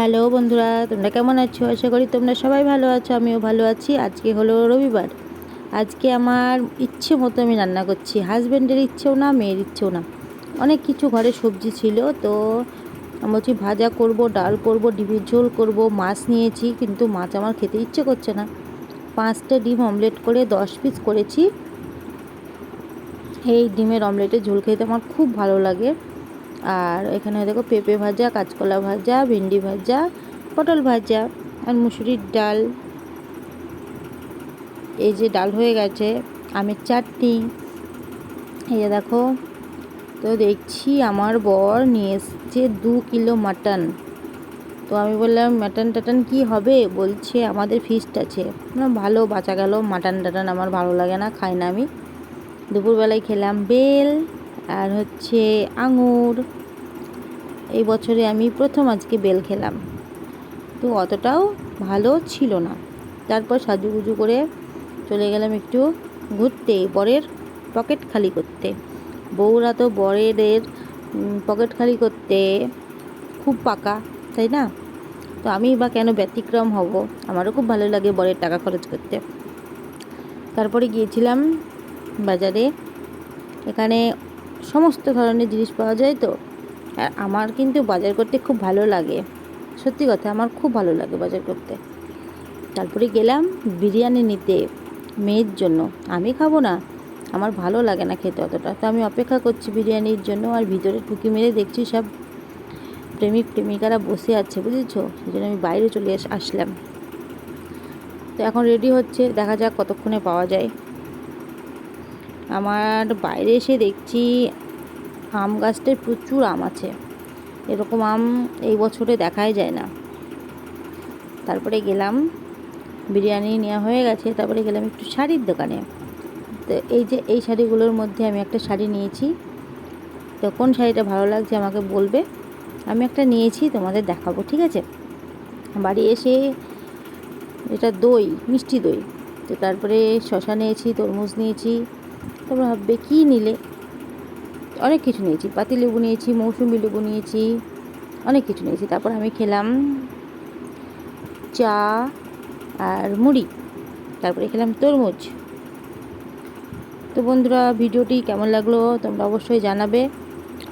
Hello বন্ধুরা, তোমরা কেমন আছো? আশা করি তোমরা সবাই ভালো আছো, আমিও ভালো আছি। আজকে হলো রবিবার। আজকে আমার ইচ্ছে মতো আমি রান্না করছি। হাজব্যান্ডের ইচ্ছেও না, মেয়ের ইচ্ছেও না। অনেক কিছু ঘরে সবজি ছিল, তো আমি বলছি ভাজা করব, ডাল করব, ডিমের ঝোল করব, মাছ নিয়েছি, কিন্তু মাছ আমার খেতে ইচ্ছে করছে না। পাঁচটা ডিম অমলেট করে দশ পিস করেছি। এই ডিমের অমলেটের ঝোল খেতে আমার খুব ভালো লাগে। আর এখানে দেখো পেঁপে ভাজা, কাঁচকলা ভাজা, ভেন্ডি ভাজা, পটল ভাজা আর মুসুরির ডাল। এই যে ডাল হয়ে গেছে, আমের চাটনি। এই যে দেখো, তো দেখছি আমার বর নিয়ে এসছে দু কিলো মাটন। তো আমি বললাম, মাটন টাটন কি হবে? বলছে, আমাদের ফিস্ট আছে। ভালো, বাঁচা গেল। মাটন টাটন আমার ভালো লাগে না, খাই না আমি। দুপুরবেলায় খেলাম বেল। আর হচ্ছে আঙুর। এই বছরে আমি প্রথম আজকে বেল খেলাম। তো অতটাও ভালো ছিল না। তারপর সাজুগুজু করে চলে গেলাম একটু ঘুরতে, বরের পকেট খালি করতে। বউরা তো বরের পকেট খালি করতে খুব পাকা, তাই না? তো আমি বা কেন ব্যতিক্রম হব? আমারও খুব ভালো লাগে বরের টাকা খরচ করতে। তারপরে গিয়েছিলাম বাজারে। এখানে সমস্ত ধরনের জিনিস পাওয়া যায় তো। আর আমার কিন্তু বাজার করতে খুব ভালো লাগে। সত্যি কথা, আমার খুব ভালো লাগে বাজার করতে। তারপরে গেলাম বিরিয়ানি নিতে মেয়ের জন্য। আমি খাব না, আমার ভালো লাগে না খেতে অতটা। তো আমি অপেক্ষা করছি বিরিয়ানির জন্য আর ভিতরে টুকি মেরে দেখছি সব প্রেমিক, প্রেমিকারা বসে আছে, বুঝেছ? সেই জন্য আমি বাইরে চলে আসলাম। তো এখন রেডি হচ্ছে, দেখা যাক কতক্ষণে পাওয়া যায়। আমার বাইরে এসে দেখছি আম গাছটায় প্রচুর আম আছে। এরকম আম এই বছরে দেখাই যায় না। তারপরে গেলাম, বিরিয়ানি নেওয়া হয়ে গেছে, তারপরে গেলাম একটু শাড়ির দোকানে। তো এই যে এই শাড়িগুলোর মধ্যে আমি একটা শাড়ি নিয়েছি। তো কোন শাড়িটা ভালো লাগছে আমাকে বলবে? আমি একটা নিয়েছি, তোমাদের দেখাবো, ঠিক আছে? বাড়ি এসে এটা দই, মিষ্টি দই। তো তারপরে শশা নিয়েছি, তরমুজ নিয়েছি তারপর ভাববে কী নিলে? অনেক কিছু নিয়েছি। পাতি লেবু নিয়েছি, মৌসুমি লেবু নিয়েছি, অনেক কিছু নিয়েছি। তারপর আমি খেলাম চা আর মুড়ি। তারপরে খেলাম তরমুজ। তো বন্ধুরা, ভিডিওটি কেমন লাগল তোমরা অবশ্যই জানাবে।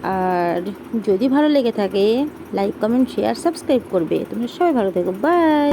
আর যদি ভালো লেগে থাকে, লাইক, কমেন্ট, শেয়ার, সাবস্ক্রাইব করবে। তোমরা সবাই ভালো থেকো। বাই!